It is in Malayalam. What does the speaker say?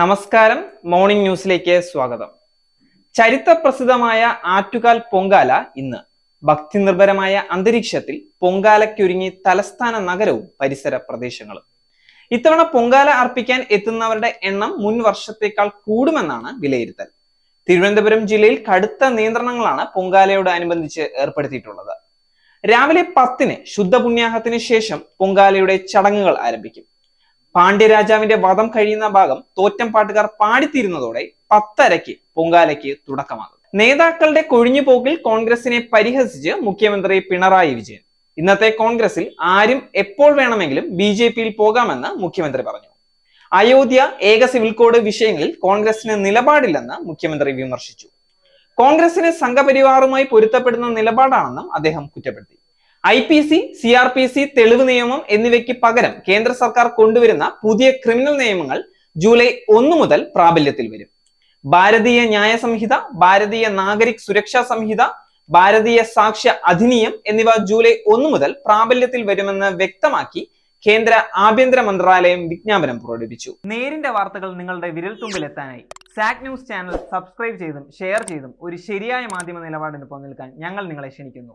നമസ്കാരം. മോർണിംഗ് ന്യൂസിലേക്ക് സ്വാഗതം. ചരിത്രപ്രസിദ്ധമായ ആറ്റുകാൽ പൊങ്കാല ഇന്ന്. ഭക്തി നിർഭരമായ അന്തരീക്ഷത്തിൽ പൊങ്കാലയ്ക്കൊരുങ്ങി തലസ്ഥാന നഗരവും പരിസര പ്രദേശങ്ങളും. ഇത്തവണ പൊങ്കാല അർപ്പിക്കാൻ എത്തുന്നവരുടെ എണ്ണം മുൻ വർഷത്തേക്കാൾ കൂടുമെന്നാണ് വിലയിരുത്തൽ. തിരുവനന്തപുരം ജില്ലയിൽ കടുത്ത നിയന്ത്രണങ്ങളാണ് പൊങ്കാലയോട് അനുബന്ധിച്ച് ഏർപ്പെടുത്തിയിട്ടുള്ളത്. രാവിലെ പത്തിന് ശുദ്ധപുണ്യാഹത്തിന് ശേഷം പൊങ്കാലയുടെ ചടങ്ങുകൾ ആരംഭിക്കും. പാണ്ഡ്യരാജാവിന്റെ വധം കഴിയുന്ന ഭാഗം തോറ്റം പാട്ടുകാർ പാടിത്തീരുന്നതോടെ പത്തരയ്ക്ക് പൊങ്കാലയ്ക്ക് തുടക്കമാകും. നേതാക്കളുടെ കൊഴിഞ്ഞുപോക്കിൽ കോൺഗ്രസിനെ പരിഹസിച്ച് മുഖ്യമന്ത്രി പിണറായി വിജയൻ. ഇന്നത്തെ കോൺഗ്രസിൽ ആരും എപ്പോൾ വേണമെങ്കിലും ബി ജെ പിയിൽ പോകാമെന്ന് മുഖ്യമന്ത്രി പറഞ്ഞു. അയോധ്യ ഏക സിവിൽ കോഡ് വിഷയങ്ങളിൽ കോൺഗ്രസിന് നിലപാടില്ലെന്ന് മുഖ്യമന്ത്രി വിമർശിച്ചു. കോൺഗ്രസിന് സംഘപരിവാറുമായി പൊരുത്തപ്പെടുന്ന നിലപാടാണെന്നും അദ്ദേഹം കുറ്റപ്പെടുത്തി. I P C C R P C തെളിവ് നിയമം എന്നിവയ്ക്ക് പകരം കേന്ദ്ര സർക്കാർ കൊണ്ടുവരുന്ന പുതിയ ക്രിമിനൽ നിയമങ്ങൾ ജൂലൈ ഒന്ന് മുതൽ പ്രാബല്യത്തിൽ വരും. ഭാരതീയ ന്യായ സംഹിത ഭാരതീയ നാഗരിക് സുരക്ഷാ സംഹിത ഭാരതീയ സാക്ഷ്യ അധിനിയം എന്നിവ ജൂലൈ ഒന്ന് മുതൽ പ്രാബല്യത്തിൽ വരുമെന്ന് വ്യക്തമാക്കി കേന്ദ്ര ആഭ്യന്തര മന്ത്രാലയം വിജ്ഞാപനം പുറപ്പെടുവിച്ചു നേരിന്റെ വാർത്തകൾ നിങ്ങളുടെ വിരൽത്തുമ്പിൽ എത്താനായി സാക് ന്യൂസ് ചാനൽ സബ്സ്ക്രൈബ് ചെയ്തും ഷെയർ ചെയ്തും ഒരു ശരിയായ മാധ്യമ നിലപാടിന് പങ്കെടുക്കാൻ ഞങ്ങൾ നിങ്ങളെ ക്ഷണിക്കുന്നു.